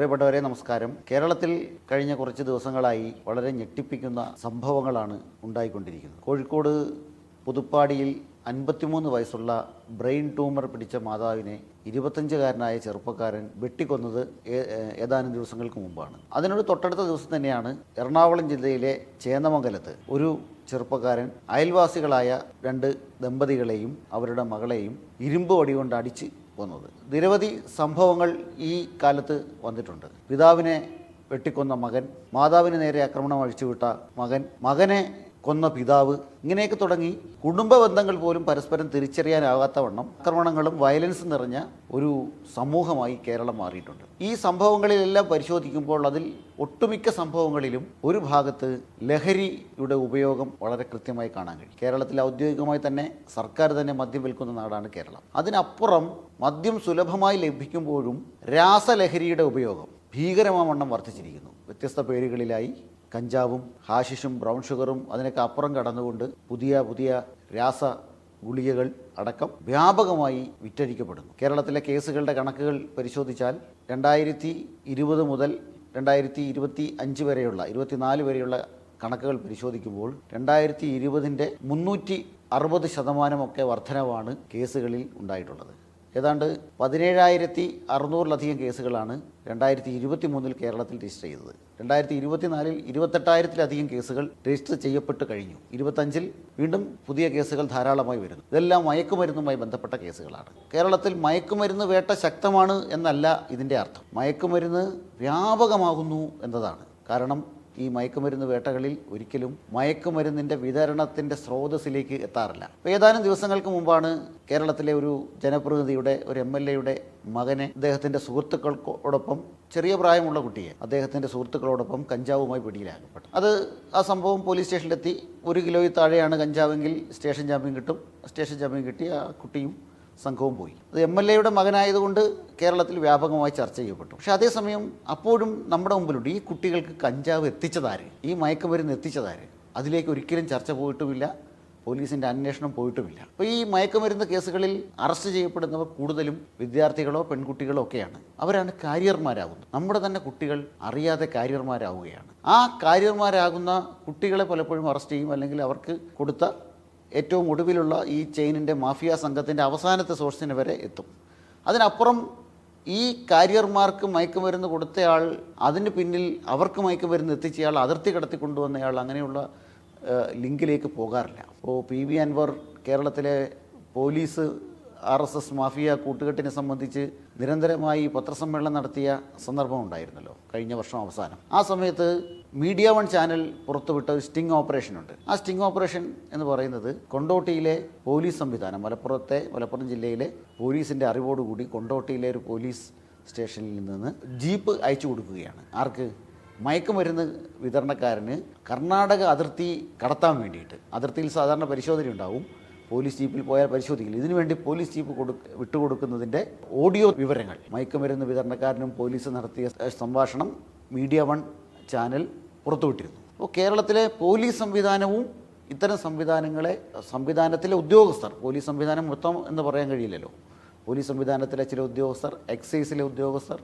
പ്രിയപ്പെട്ടവരെ നമസ്കാരം. കേരളത്തിൽ കഴിഞ്ഞ കുറച്ച് ദിവസങ്ങളായി വളരെ ഞെട്ടിപ്പിക്കുന്ന സംഭവങ്ങളാണ് ഉണ്ടായിക്കൊണ്ടിരിക്കുന്നത്. കോഴിക്കോട് പുതുപ്പാടിയിൽ അൻപത്തിമൂന്ന് വയസ്സുള്ള ബ്രെയിൻ ട്യൂമർ പിടിച്ച മാതാവിനെ ഇരുപത്തഞ്ചുകാരനായ ചെറുപ്പക്കാരൻ വെട്ടിക്കൊന്നത് ഏതാനും ദിവസങ്ങൾക്ക് മുമ്പാണ്. അതിനോട് തൊട്ടടുത്ത ദിവസം തന്നെയാണ് എറണാകുളം ജില്ലയിലെ ചേന്നമംഗലത്ത് ഒരു ചെറുപ്പക്കാരൻ അയൽവാസികളായ രണ്ട് ദമ്പതികളെയും അവരുടെ മകളെയും ഇരുമ്പ് വടി കൊണ്ട് അടിച്ച് കൊന്നത് നിരവധി സംഭവങ്ങൾ ഈ കാലത്ത് വന്നിട്ടുണ്ട്. പിതാവിനെ വെട്ടിക്കൊന്ന മകൻ മാതാവിന് നേരെ ആക്രമണം അഴിച്ചുവിട്ട മകൻ മകനെ കൊന്ന പിതാവ് ഇങ്ങനെയൊക്കെ തുടങ്ങി കുടുംബ ബന്ധങ്ങൾ പോലും പരസ്പരം തിരിച്ചറിയാനാകാത്ത വണ്ണം ആക്രമണങ്ങളും വയലൻസും നിറഞ്ഞ ഒരു സമൂഹമായി കേരളം മാറിയിട്ടുണ്ട്. ഈ സംഭവങ്ങളിലെല്ലാം പരിശോധിക്കുമ്പോൾ അതിൽ ഒട്ടുമിക്ക സംഭവങ്ങളിലും ഒരു ഭാഗത്ത് ലഹരിയുടെ ഉപയോഗം വളരെ കൃത്യമായി കാണാൻ കഴിയും. കേരളത്തിൽ ഔദ്യോഗികമായി തന്നെ സർക്കാർ തന്നെ മദ്യം വിൽക്കുന്ന നാടാണ് കേരളം. അതിനപ്പുറം മദ്യം സുലഭമായി ലഭിക്കുമ്പോഴും രാസലഹരിയുടെ ഉപയോഗം ഭീകരമാവണ്ണം വർദ്ധിച്ചിരിക്കുന്നു. വ്യത്യസ്ത പേരുകളിലായി കഞ്ചാവും ഹാഷിഷും ബ്രൗൺ ഷുഗറും അതിനൊക്കെ അപ്പുറം കടന്നുകൊണ്ട് പുതിയ പുതിയ രാസ ഗുളികകൾ അടക്കം വ്യാപകമായി വിറ്റഴിക്കപ്പെടുന്നു. കേരളത്തിലെ കേസുകളുടെ കണക്കുകൾ പരിശോധിച്ചാൽ രണ്ടായിരത്തി ഇരുപത് മുതൽ രണ്ടായിരത്തി ഇരുപത്തി അഞ്ച് വരെയുള്ള ഇരുപത്തിനാല് വരെയുള്ള കണക്കുകൾ പരിശോധിക്കുമ്പോൾ രണ്ടായിരത്തി ഇരുപതിന്റെ മുന്നൂറ്റി അറുപത് ശതമാനമൊക്കെ വർധനവാണ് കേസുകളിൽ ഉണ്ടായിട്ടുള്ളത്. ഏതാണ്ട് പതിനേഴായിരത്തി അറുന്നൂറിലധികം കേസുകളാണ് രണ്ടായിരത്തി ഇരുപത്തി മൂന്നിൽ കേരളത്തിൽ രജിസ്റ്റർ ചെയ്തത്. രണ്ടായിരത്തി ഇരുപത്തിനാലിൽ ഇരുപത്തെട്ടായിരത്തിലധികം കേസുകൾ രജിസ്റ്റർ ചെയ്യപ്പെട്ട് കഴിഞ്ഞു. ഇരുപത്തഞ്ചിൽ വീണ്ടും പുതിയ കേസുകൾ ധാരാളമായി വരുന്നു. ഇതെല്ലാം മയക്കുമരുന്നുമായി ബന്ധപ്പെട്ട കേസുകളാണ്. കേരളത്തിൽ മയക്കുമരുന്ന് വേട്ട ശക്തമാണ് എന്നല്ല ഇതിന്റെ അർത്ഥം. മയക്കുമരുന്ന് വ്യാപകമാകുന്നു എന്നതാണ്. കാരണം ഈ മയക്കുമരുന്ന് വേട്ടകളിൽ ഒരിക്കലും മയക്കുമരുന്നിന്റെ വിതരണത്തിന്റെ സ്രോതസ്സിലേക്ക് എത്താറില്ല. ഏതാനും ദിവസങ്ങൾക്ക് മുമ്പാണ് കേരളത്തിലെ ഒരു ജനപ്രതിനിധിയുടെ ഒരു എം എൽ എയുടെ മകനെ അദ്ദേഹത്തിന്റെ സുഹൃത്തുക്കൾക്കോടൊപ്പം ചെറിയ പ്രായമുള്ള കുട്ടിയെ അദ്ദേഹത്തിന്റെ സുഹൃത്തുക്കളോടൊപ്പം കഞ്ചാവുമായി പിടിയിലാക്കപ്പെട്ടു. അത് ആ സംഭവം പോലീസ് സ്റ്റേഷനിലെത്തി. ഒരു കിലോയിൽ താഴെയാണ് കഞ്ചാവെങ്കിൽ സ്റ്റേഷൻ ജാമ്യം കിട്ടും. സ്റ്റേഷൻ ജാമ്യം കിട്ടി ആ കുട്ടിയും സംഘവും പോയി. അത് എം എൽ എയുടെ മകനായതുകൊണ്ട് കേരളത്തിൽ വ്യാപകമായി ചർച്ച ചെയ്യപ്പെട്ടു. പക്ഷേ അതേസമയം അപ്പോഴും നമ്മുടെ മുമ്പിലുണ്ട്. ഈ കുട്ടികൾക്ക് കഞ്ചാവ് എത്തിച്ചതാര്? ഈ മയക്കുമരുന്ന് എത്തിച്ചതാര്? അതിലേക്ക് ഒരിക്കലും ചർച്ച പോയിട്ടുമില്ല. പോലീസിന്റെ അന്വേഷണം പോയിട്ടുമില്ല. അപ്പോൾ ഈ മയക്കുമരുന്ന് കേസുകളിൽ അറസ്റ്റ് ചെയ്യപ്പെടുന്നവർ കൂടുതലും വിദ്യാർത്ഥികളോ പെൺകുട്ടികളോ ഒക്കെയാണ്. അവരാണ് കാരിയർമാരാകുന്നത്. നമ്മുടെ തന്നെ കുട്ടികൾ അറിയാതെ കാരിയർമാരാവുകയാണ്. ആ കാരിയർമാരാകുന്ന കുട്ടികളെ പലപ്പോഴും അറസ്റ്റ് ചെയ്യും അല്ലെങ്കിൽ അവർക്ക് കൊടുത്ത ഏറ്റവും ഒടുവിലുള്ള ഈ ചെയിനിന്റെ മാഫിയ സംഘത്തിന്റെ അവസാനത്തെ സോഴ്സിന് വരെ എത്തും. അതിനപ്പുറം ഈ കാരിയർമാർക്ക് മയക്കുമരുന്ന് കൊടുത്തയാൾ അതിന് പിന്നിൽ അവർക്ക് മയക്കുമരുന്ന് എത്തിച്ചയാൾ അതിർത്തി കടത്തി കൊണ്ടുവന്നയാൾ അങ്ങനെയുള്ള ലിങ്കിലേക്ക് പോകാറില്ല. അപ്പോൾ പി വി അൻവർ കേരളത്തിലെ police R S S mafia കൂട്ടുകെട്ടിനെ സംബന്ധിച്ച് നിരന്തരമായി പത്രസമ്മേളനം നടത്തിയ സന്ദർഭം ഉണ്ടായിരുന്നല്ലോ കഴിഞ്ഞ വർഷം അവസാനം. ആ സമയത്ത് മീഡിയ വൺ ചാനൽ പുറത്തുവിട്ട ഒരു സ്റ്റിംഗ് ഓപ്പറേഷൻ ഉണ്ട്. ആ സ്റ്റിംഗ് ഓപ്പറേഷൻ എന്ന് പറയുന്നത് കൊണ്ടോട്ടിയിലെ പോലീസ് സംവിധാനം മലപ്പുറത്തെ മലപ്പുറം ജില്ലയിലെ പോലീസിന്റെ അറിവോടുകൂടി കൊണ്ടോട്ടിയിലെ ഒരു പോലീസ് സ്റ്റേഷനിൽ നിന്ന് ജീപ്പ് അയച്ചു കൊടുക്കുകയാണ്. ആർക്ക്? മയക്കുമരുന്ന് വിതരണക്കാരന് കർണാടക അതിർത്തി കടത്താൻ വേണ്ടിയിട്ട്. അതിർത്തിയിൽ സാധാരണ പരിശോധന ഉണ്ടാവും. പോലീസ് ജീപ്പിൽ പോയാൽ പരിശോധിക്കില്ല. ഇതിനുവേണ്ടി പോലീസ് ജീപ്പ് കൊടു വിട്ടുകൊടുക്കുന്നതിന്റെ ഓഡിയോ വിവരങ്ങൾ. മയക്കുമരുന്ന് വിതരണക്കാരനും പോലീസ് നടത്തിയ സംഭാഷണം മീഡിയ വൺ ചാനൽ പുറത്തുവിട്ടിരുന്നു. അപ്പോൾ കേരളത്തിലെ പോലീസ് സംവിധാനവും ഇത്തരം സംവിധാനങ്ങളെ സംവിധാനത്തിലെ ഉദ്യോഗസ്ഥർ പോലീസ് സംവിധാനം മൊത്തം എന്ന് പറയാൻ കഴിയില്ലല്ലോ. പോലീസ് സംവിധാനത്തിലെ ചില ഉദ്യോഗസ്ഥർ എക്സൈസിലെ ഉദ്യോഗസ്ഥർ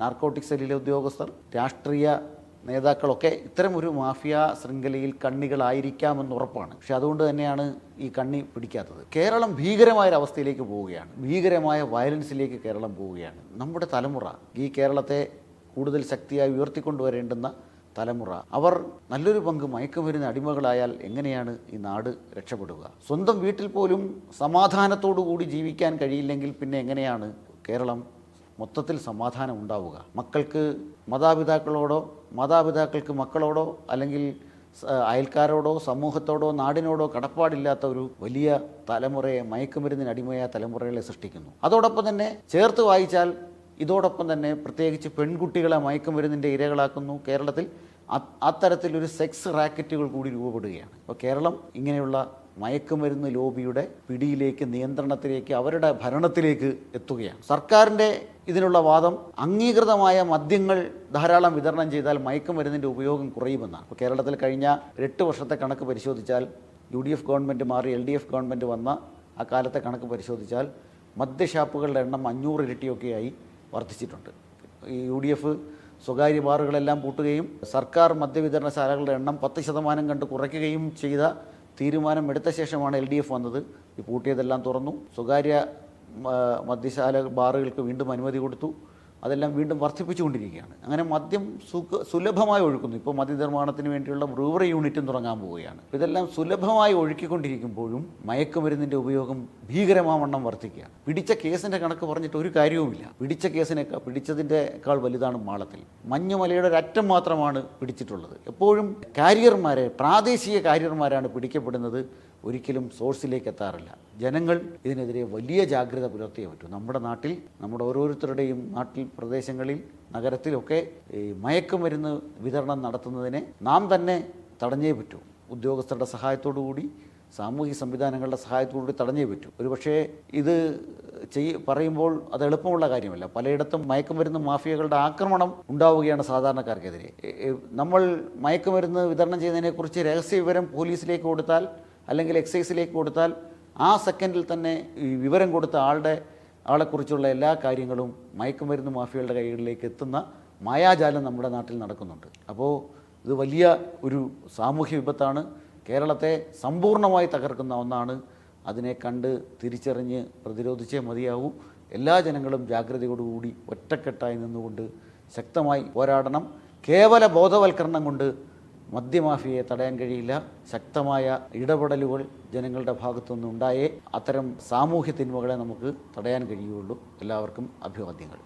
നാർക്കോട്ടിക് സെല്ലിലെ ഉദ്യോഗസ്ഥർ രാഷ്ട്രീയ നേതാക്കളൊക്കെ ഇത്തരം ഒരു മാഫിയ ശൃംഖലയിൽ കണ്ണികളായിരിക്കാമെന്ന് ഉറപ്പാണ്. പക്ഷെ അതുകൊണ്ട് തന്നെയാണ് ഈ കണ്ണി പിടിക്കാത്തത്. കേരളം ഭീകരമായ ഒരു അവസ്ഥയിലേക്ക് പോവുകയാണ്. ഭീകരമായ വയലൻസിലേക്ക് കേരളം പോവുകയാണ്. നമ്മുടെ തലമുറ ഈ കേരളത്തെ കൂടുതൽ ശക്തിയായി ഉയർത്തിക്കൊണ്ടുവരേണ്ടുന്ന തലമുറ അവർ നല്ലൊരു പങ്ക് മയക്കുമരുന്ന് അടിമകളായാൽ എങ്ങനെയാണ് ഈ നാട് രക്ഷപ്പെടുക? സ്വന്തം വീട്ടിൽ പോലും സമാധാനത്തോടു കൂടി ജീവിക്കാൻ കഴിയില്ലെങ്കിൽ പിന്നെ എങ്ങനെയാണ് കേരളം മൊത്തത്തിൽ സമാധാനം ഉണ്ടാവുക? മക്കൾക്ക് മാതാപിതാക്കളോടോ മാതാപിതാക്കൾക്ക് മക്കളോടോ അല്ലെങ്കിൽ അയൽക്കാരോടോ സമൂഹത്തോടോ നാടിനോടോ കടപ്പാടില്ലാത്ത ഒരു വലിയ തലമുറയെ മയക്കുമരുന്നിന് അടിമയായ തലമുറകളെ സൃഷ്ടിക്കുന്നു. അതോടൊപ്പം തന്നെ ചേർത്ത് വായിച്ചാൽ ഇതോടൊപ്പം തന്നെ പ്രത്യേകിച്ച് പെൺകുട്ടികളെ മയക്കുമരുന്നിന്റെ ഇരകളാക്കുന്നു. കേരളത്തിൽ അത്തരത്തിലൊരു സെക്സ് റാക്കറ്റുകൾ കൂടി രൂപപ്പെടുകയാണ്. അപ്പോൾ കേരളം ഇങ്ങനെയുള്ള മയക്കുമരുന്ന് ലോബിയുടെ പിടിയിലേക്ക് നിയന്ത്രണത്തിലേക്ക് അവരുടെ ഭരണത്തിലേക്ക് എത്തുകയാണ്. സർക്കാരിന്റെ ഇതിനുള്ള വാദം അംഗീകൃതമായ മദ്യങ്ങൾ ധാരാളം വിതരണം ചെയ്താൽ മയക്കുമരുന്നിന്റെ ഉപയോഗം കുറയുമെന്നാണ്. അപ്പോൾ കേരളത്തിൽ കഴിഞ്ഞ എട്ട് വർഷത്തെ കണക്ക് പരിശോധിച്ചാൽ യു ഡി എഫ് ഗവൺമെന്റ് മാറി എൽ ഡി എഫ് ഗവൺമെന്റ് വന്ന ആ കാലത്തെ കണക്ക് പരിശോധിച്ചാൽ മദ്യഷാപ്പുകളുടെ എണ്ണം അഞ്ഞൂറ് ഇരട്ടിയൊക്കെയായി വർദ്ധിച്ചിട്ടുണ്ട്. ഈ യു ഡി എഫ് സ്വകാര്യ ബാറുകളെല്ലാം പൂട്ടുകയും സർക്കാർ മദ്യവിതരണശാലകളുടെ എണ്ണം പത്ത് ശതമാനം കണ്ട് കുറയ്ക്കുകയും ചെയ്ത തീരുമാനം എടുത്ത ശേഷമാണ് എൽ ഡി എഫ് വന്നത്. ഈ പൂട്ടിയതെല്ലാം തുറന്നു. സ്വകാര്യ മദ്യശാല ബാറുകൾക്ക് വീണ്ടും അനുമതി കൊടുത്തു. അതെല്ലാം വീണ്ടും വർദ്ധിപ്പിച്ചുകൊണ്ടിരിക്കുകയാണ്. അങ്ങനെ മദ്യം സുഖ സുലഭമായി ഒഴുക്കുന്നു. ഇപ്പോൾ മദ്യനിർമ്മാണത്തിന് വേണ്ടിയുള്ള ബ്രൂവറി യൂണിറ്റും തുടങ്ങാൻ പോവുകയാണ്. ഇതെല്ലാം സുലഭമായി ഒഴുക്കിക്കൊണ്ടിരിക്കുമ്പോഴും മയക്കുമരുന്നിന്റെ ഉപയോഗം ഭീകരമാവണ്ണം വർദ്ധിക്കുകയാണ്. പിടിച്ച കേസിന്റെ കണക്ക് പറഞ്ഞിട്ട് ഒരു കാര്യവുമില്ല. പിടിച്ച കേസിനേക്കാൾ പിടിച്ചതിന്റെക്കാൾ വലുതാണ് മാളത്തിൽ. മഞ്ഞുമലയുടെ ഒരറ്റം മാത്രമാണ് പിടിച്ചിട്ടുള്ളത്. എപ്പോഴും കാരിയർമാരെ പ്രാദേശിക കാരിയർമാരാണ് പിടിക്കപ്പെടുന്നത്. ഒരിക്കലും സോഴ്സിലേക്ക് എത്താറില്ല ജനങ്ങൾ ഇതിനെതിരെ വലിയ ജാഗ്രത പുലർത്തിയേ പറ്റൂ. നമ്മുടെ നാട്ടിൽ നമ്മുടെ ഓരോരുത്തരുടെയും നാട്ടിൽ പ്രദേശങ്ങളിൽ നഗരത്തിലൊക്കെ ഈ മയക്കുമരുന്ന് വിതരണം നടത്തുന്നതിനെ നാം തന്നെ തടഞ്ഞേ പറ്റൂ. ഉദ്യോഗസ്ഥരുടെ സഹായത്തോടു കൂടി സാമൂഹിക സംവിധാനങ്ങളുടെ സഹായത്തോടുകൂടി തടഞ്ഞേ പറ്റൂ. ഒരുപക്ഷേ ഇത് ചെയ് പറയുമ്പോൾ അത് എളുപ്പമുള്ള കാര്യമല്ല. പലയിടത്തും മയക്കുമരുന്ന് മാഫിയകളുടെ ആക്രമണം ഉണ്ടാവുകയാണ് സാധാരണക്കാർക്കെതിരെ. നമ്മൾ മയക്കുമരുന്ന് വിതരണം ചെയ്യുന്നതിനെക്കുറിച്ച് രഹസ്യ വിവരം പോലീസിലേക്ക് കൊടുത്താൽ അല്ലെങ്കിൽ എക്സൈസിലേക്ക് കൊടുത്താൽ ആ സെക്കൻഡിൽ തന്നെ ഈ വിവരം കൊടുത്ത ആളുടെ ആളെക്കുറിച്ചുള്ള എല്ലാ കാര്യങ്ങളും മയക്കുമരുന്ന് മാഫിയകളുടെ കൈകളിലേക്ക് എത്തുന്ന മായാജാലം നമ്മുടെ നാട്ടിൽ നടക്കുന്നുണ്ട്. അപ്പോൾ ഇത് വലിയ ഒരു സാമൂഹ്യ വിപത്താണ്. കേരളത്തെ സമ്പൂർണമായി തകർക്കുന്ന ഒന്നാണ്. അതിനെ കണ്ട് തിരിച്ചറിഞ്ഞ് പ്രതിരോധിച്ചേ മതിയാവൂ. എല്ലാ ജനങ്ങളും ജാഗ്രതയോടുകൂടി ഒറ്റക്കെട്ടായി നിന്നുകൊണ്ട് ശക്തമായി പോരാടണം. കേവല ബോധവൽക്കരണം കൊണ്ട് മദ്യമാഫിയയെ തടയാൻ കഴിയില്ല. ശക്തമായ ഇടപെടലുകൾ ജനങ്ങളുടെ ഭാഗത്തുനിന്ന് ഉണ്ടായേ അത്തരം സാമൂഹ്യ തിന്മകളെ നമുക്ക് തടയാൻ കഴിയുകയുള്ളൂ എല്ലാവർക്കും അഭിവാദ്യങ്ങൾ.